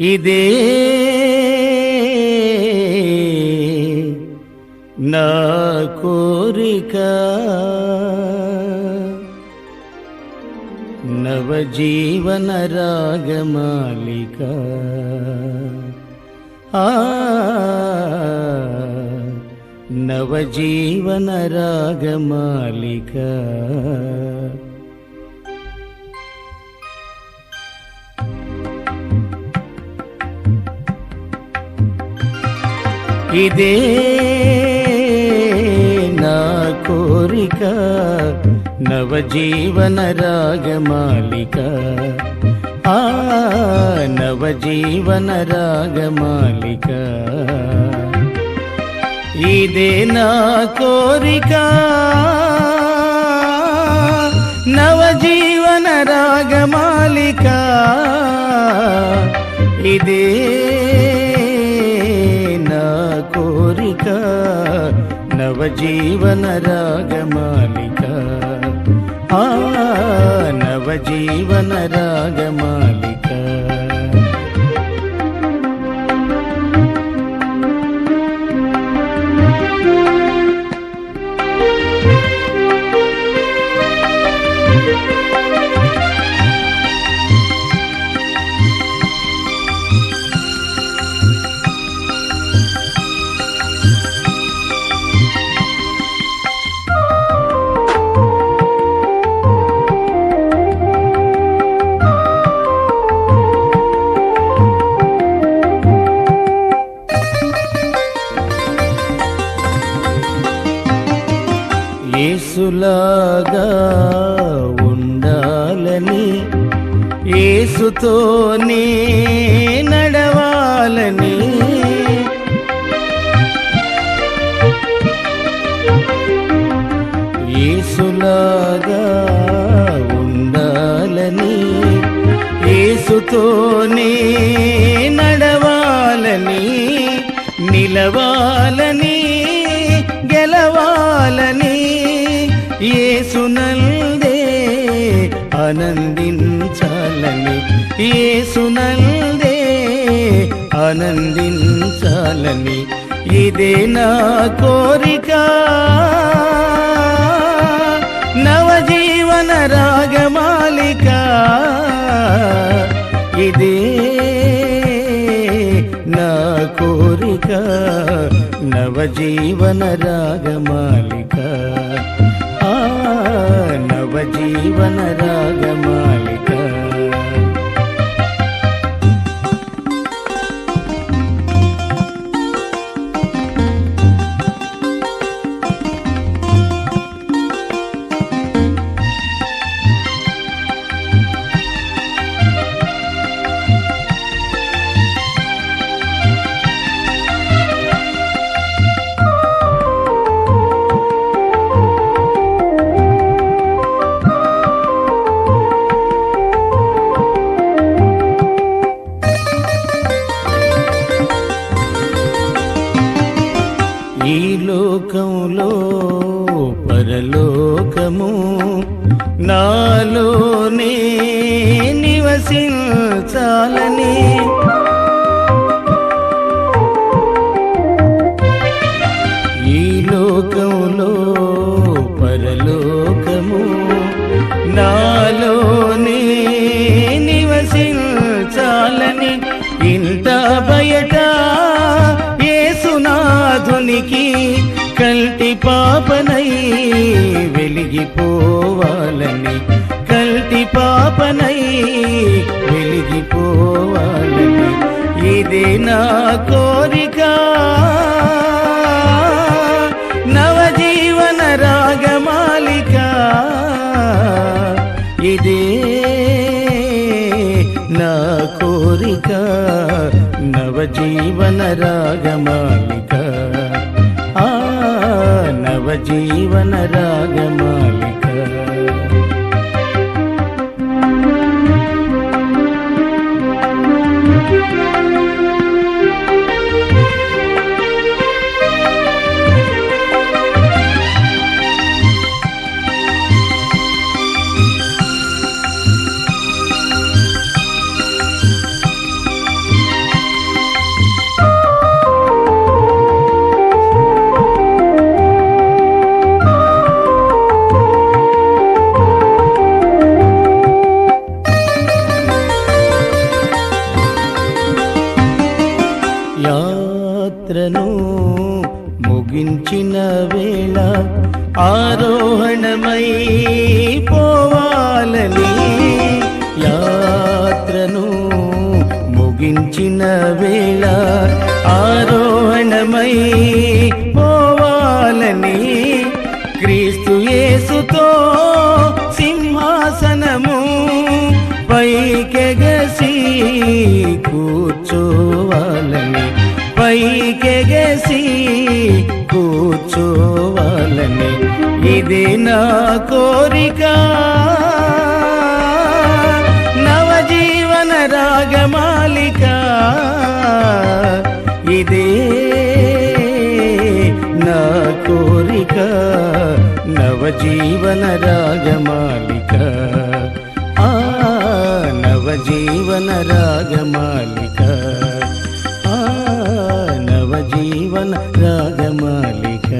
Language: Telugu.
ఇదే నా కోరిక నవజీవన రాగమాలిక ఆ నవజీవన రాగమాలిక ఇదే నా కోరిక. నవజీవన రాగమాలిక. ఆ నవజీవన రాగమాలిక. ఇదే నా కోరిక. నవజీవన రాగమాలిక. ఇదే నవజీవన రాగమాలిక. ఆ నవజీవన రాగమాలిక. ఏసులాగా ఉండాలని ఏసుతోనే నడవాలని. ఏసులాగా ఉండాలని ఏసుతోనే నడవాలని నిలవాలని గెలవాలని. ఏసునందే ఆనందించాలని. ఏసునందే ఆనందించాలని. ఇదే నా కోరిక. నవజీవన రాగమాలిక. ఇదే నా కోరిక. నవజీవన రాగమాలిక. నవజీవన రాగమాల పరలోకము నాలోనే నివసించాలని పాపనై వెలిగిపోవాలని కల్టి పాపనై వెలిగిపోవాలని ఇదే నా కోరిక. నవజీవన రాగమాలిక ఇదే నా కోరిక. నవజీవన రాగమాలిక జీవన రాగమాలిక. ముగించిన వేళ ఆరోహణమై పోవాలని యాత్రను ముగించిన వేళ ఆరోహణమై పోవాలని క్రీస్తు యేసుతో సింహాసనము పైకెగసి కూర్చో కూర్చోవాలని ఇది నా కోరిక. నవజీవన రాగమాలిక ఇదే నా కోరిక. నవజీవన రాగమాలిక ఆ నవజీవన రాగమాలిక జీవన నవజీవన రాగమాలిక.